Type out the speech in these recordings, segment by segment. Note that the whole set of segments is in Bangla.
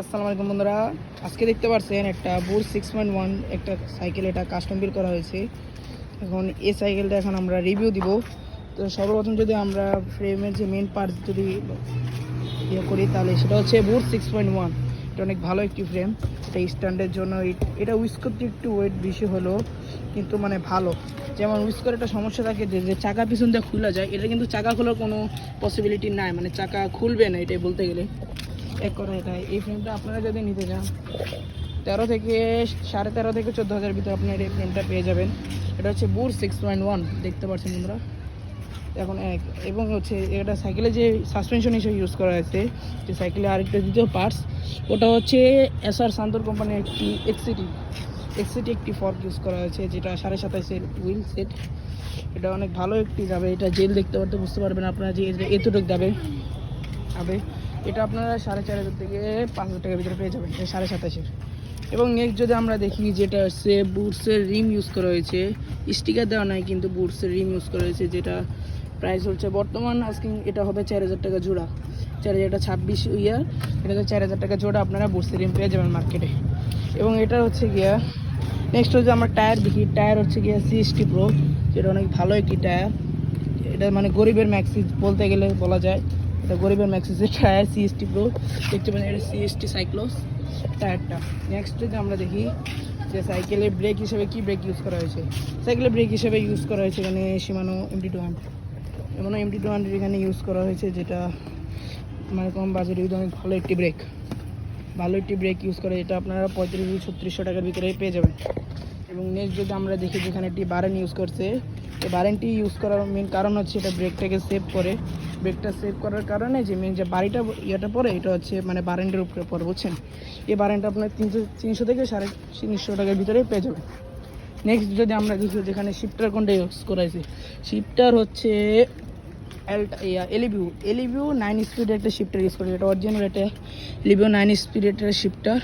আসসালামু আলাইকুম বন্ধুরা। আজকে দেখতে পাচ্ছেন একটা বোর সিক্স পয়েন্ট ওয়ান একটা সাইকেল এটা কাস্টম বিল করা হয়েছে। এখন এই সাইকেলটা এখন আমরা রিভিউ দিব। তো সর্বপ্রথম যদি আমরা ফ্রেমের যে মেন পার্ট যদি ইয়ে করি, তাহলে সেটা হচ্ছে বোর সিক্স পয়েন্ট ওয়ান এটা অনেক ভালো একটি ফ্রেম এটা স্ট্যান্ডের জন্য এটা উইস করতে একটু ওয়েট বেশি হলো, কিন্তু মানে ভালো। যেমন উইস করে একটা সমস্যা থাকে যে যে চাকা পিছন দিয়ে খোলা যায়, এটা কিন্তু চাকা খোলার কোনো পসিবিলিটি নাই। মানে চাকা খুলবে না এটাই বলতে গেলে। এক কথা এটা। এই ফ্রেমটা আপনারা যদি নিতে চান, তেরো থেকে সাড়ে তেরো থেকে চোদ্দ হাজার ভিতরে আপনার এই ফ্রেমটা পেয়ে যাবেন। এটা হচ্ছে বুর সিক্স পয়েন্ট ওয়ান দেখতে পাচ্ছেন বন্ধুরা এখন এক, এবং হচ্ছে এটা সাইকেলে যে সাসপেনশন হিসেবে ইউজ করা হয়েছে, যে সাইকেলে আরেকটা দ্বিতীয় পার্টস ওটা হচ্ছে এসআর সান্তর কোম্পানির একটি এক্সিটি এক্সিটি একটি ফর্ক ইউজ করা হয়েছে, যেটা সাড়ে সাতাশের হুইল সেট এটা অনেক ভালো একটি যাবে। এটা জেল দেখতে পারতে বুঝতে পারবেন আপনারা যে এতটুক যাবে। যাবে। এটা আপনারা সাড়ে চার হাজার থেকে পাঁচ হাজার টাকার ভিতরে পেয়ে যাবেন সাড়ে সাতাশের। এবং নেক্সট যদি আমরা দেখি যেটা হচ্ছে বুটসের রিম ইউজ করা হয়েছে স্টিকার দেওয়া নাই কিন্তু বুটসের রিম ইউজ করা হয়েছে, যেটা প্রাইস হচ্ছে বর্তমান আজকে এটা হবে চার হাজার টাকা জোড়া। চার হাজারটা ছাব্বিশ ইয়ার এটাতে চার হাজার টাকা জোড়া, আপনারা বুটসের রিম পেয়ে যাবেন মার্কেটে এবং এটা হচ্ছে গিয়া নেক্সট হচ্ছে আমরা টায়ার দেখি টায়ার হচ্ছে গিয়া সিএসটি প্রো যেটা অনেক ভালো একটি টায়ার এটা মানে গরিবের ম্যাক্সি বলতে গেলে বলা যায়। এটা গরিবের ম্যাক্সিসের টায়ার সিএসটি প্রো দেখতে পাচ্ছেন এটা সিএসটি সাইক্লোস টায়ারটা নেক্সট যদি আমরা দেখি যে সাইকেলের ব্রেক হিসেবে কি ব্রেক ইউজ করা হয়েছে। সাইকেলের ব্রেক হিসেবে ইউজ করা হয়েছে এখানে সীমানো এমটি টু হান্ড্রেড এমন এমটি টু হান্ড্রেড এখানে ইউজ করা হয়েছে যেটা মানে কম ভিতরে অনেক ভালো একটি ব্রেক ভালো একটি ব্রেক ইউজ করে এটা আপনারা পঁয়ত্রিশ ছত্রিশশো টাকার ভিতরে পেয়ে যাবেন। এবং নেক্সট যদি আমরা দেখি যেখানে একটি বারেন ইউজ করছে, এই বারেনটি ইউজ করার মেন কারণ হচ্ছে এটা ব্রেকটাকে সেভ করে। ব্রেকটা সেভ করার কারণে যে মেন যে বাড়িটা, ইয়েটা পড়ে এটা হচ্ছে মানে বারেন্টের উপরে পড়ে, বুঝছেন? এই বারেনটা আপনার তিনশো তিনশো থেকে সাড়ে তিনশো টাকার ভিতরে পেয়ে যাবেন। নেক্সট যদি আমরা দেখি যেখানে শিফটার কোনটা ইউজ করা হয়েছে শিফটার হচ্ছে এলিভিউ এলিভিউ নাইন স্পিডের একটা শিফটার ইউজ করে এটা অরিজিনাল এটা এলিভিউ নাইন স্পিডের একটা শিফটার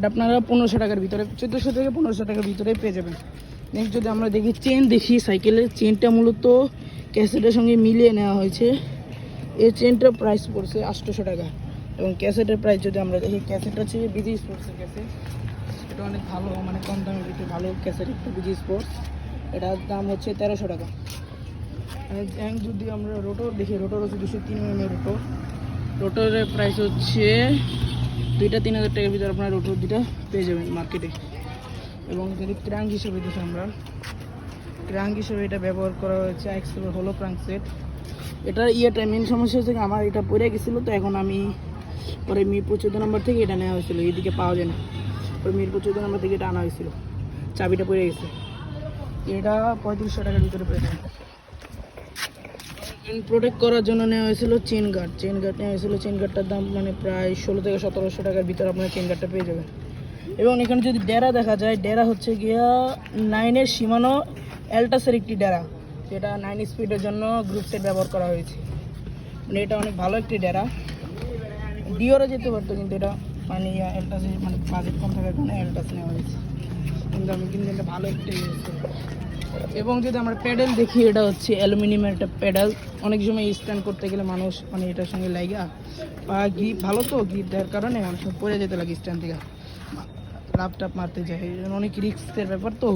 এটা আপনারা পনেরোশো টাকার ভিতরে, চোদ্দোশো থেকে পনেরোশো টাকার ভিতরে পেয়ে যাবেন। নেক্সট যদি আমরা দেখি চেন দেখি সাইকেলের চেনটা মূলত ক্যাসেটের সঙ্গে মিলিয়ে নেওয়া হয়েছে। এই চেনটার প্রাইস পড়ছে আটশোশো টাকা। এবং ক্যাসেটের প্রাইস যদি আমরা দেখি, ক্যাসেট হচ্ছে বিজি স্পোর্টসের ক্যাসেট। এটা অনেক ভালো মানে কম দামের ভিতরে ভালো ক্যাসেট, একটু বিজি স্পোর্টস এটার দাম হচ্ছে তেরোশো টাকা। যদি আমরা রোটর দেখি, রোটর হচ্ছে দুশো তিন এম রোটর রোটরের প্রাইস হচ্ছে দুইটা তিন হাজার টাকার ভিতরে আপনার রোটর দুটা পেয়ে যাবেন মার্কেটে এবং যদি ক্র্যাঙ্ক হিসেবে দেখি আমরা। ক্র্যাঙ্ক হিসেবে এটা ব্যবহার করা হয়েছে এক্সেলের হলো ক্র্যাঙ্ক সেট এটার ইয়েটা মেন সমস্যা হচ্ছে আমার এটা পড়ে গেছিল, তো এখন আমি পরে মিরপুর চোদ্দ নম্বর থেকে এটা নেওয়া হয়েছিল, এইদিকে পাওয়া যায় না। পরে মিরপুর চোদ্দ নম্বর থেকে এটা আনা হয়েছিল, চাবিটা পড়ে গেছে। এটা পঁয়ত্রিশশো টাকার ভিতরে পেয়ে যাবেন প্রোটেক্ট করার জন্য নেওয়া হয়েছিল চেন গার্ড চেন গার্ড নেওয়া হয়েছিল চেন গার্ডটার দাম মানে প্রায় ষোলো থেকে সতেরোশো টাকার ভিতরে আপনার চেন গার্ডটা পেয়ে যাবেন। এবং এখানে যদি ডেরা দেখা যায়, ডেরা হচ্ছে গিয়া নাইনের সীমানো অ্যালটাসের একটি ডেরা, যেটা নাইন স্পিডের জন্য গ্রুপ সেট ব্যবহার করা হয়েছে। মানে এটা অনেক ভালো একটি ডেরা। ডিওরও যেতে পারতো, কিন্তু এটা মানে অ্যালটাসে মানে বাজেট কম থাকার কারণে অ্যালটাস নেওয়া হয়েছে। কিন্তু আমি কিন্তু এটা ভালো একটি ইউজ করি। এবং যদি আমরা প্যাডেল দেখি, এটা হচ্ছে অ্যালুমিনিয়ামের একটা প্যাডেল। অনেক সময় স্ট্যান্ড করতে গেলে মানুষ মানে এটার সঙ্গে লাগা বা গ্রিপ ভালো তো গ্রিপ দেওয়ার কারণে মানুষ পড়ে যেতে লাগে স্ট্যান্ড থেকে। লাভ মারতে যায়, এই জন্য অনেক রিস্কের ব্যাপার তো।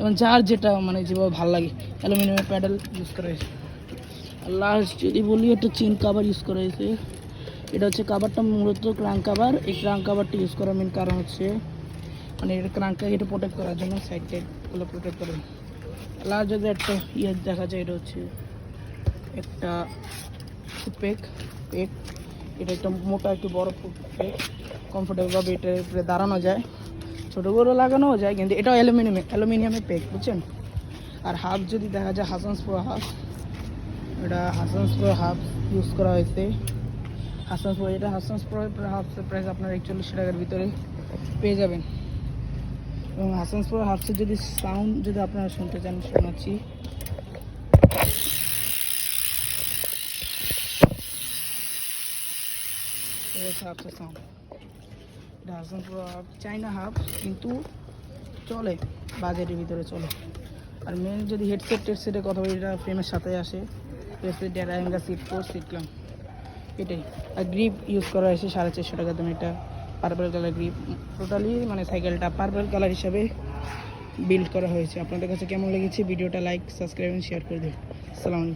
এবং যার যেটা মানে যেভাবে ভালো লাগে, অ্যালুমিনিয়ামের প্যাডেল ইউজ করা হয়েছে। আর লাস্ট যদি বলি একটা চিন কাভার ইউজ করা হয়েছে। এটা হচ্ছে কাভারটা মূলত ক্রাঙ্ক কাভার এই ক্রাঙ্ক কাভারটা ইউজ করার মেন কারণ হচ্ছে মানে এটা ক্রাঙ্কটা এটা প্রোটেক্ট করার জন্য সাইড টাইডগুলো প্রোটেক্ট করে যদি একটা ইয়ে দেখা যায়, এটা হচ্ছে একটা পেক পেক। এটা একটা মোটা, একটু বড় পেক কমফোর্টেবলভাবে এটার উপরে দাঁড়ানো যায়। ছোটো বড়ো লাগানোও যায়, কিন্তু এটাও অ্যালুমিনিয়াম, অ্যালুমিনিয়ামের পেক, বুঝছেন? আর হাফ যদি দেখা যায় হাসানস প্রো হাফ। এটা হাসানস প্রো হাফ ইউজ করা হয়েছে। হাসানস প্রো এটা হাসানস প্রো হাফ প্রাইস আপনার একচল্লিশশো টাকার ভিতরে পেয়ে যাবেন। এবং হাসানস প্রো হাফসের যদি সাউন্ড যদি আপনারা শুনতে চান, শোনাচ্ছি। হাফসের সাউন্ড এটা হাফ চাইনা হাফ কিন্তু চলে, বাজেটের ভিতরে চলে। আর মেন যদি হেডসেট টেডসেটের কথা বলি, এটা ফ্রেমের সাথে আসে। হেডসেট ডেরাঙ্গা সিট ফোর সিট এটাই। আর গ্রিপ ইউজ করা হয়েছে সাড়ে চারশো টাকা দাম। এটা পার্পল কালার গ্রিপ টোটালি মানে সাইকেলটা পার্পল কালার হিসাবে বিল্ড করা হয়েছে। আপনাদের কাছে কেমন লেগেছে? ভিডিওটা লাইক সাবস্ক্রাইব শেয়ার করে দিন। আলাইকুম।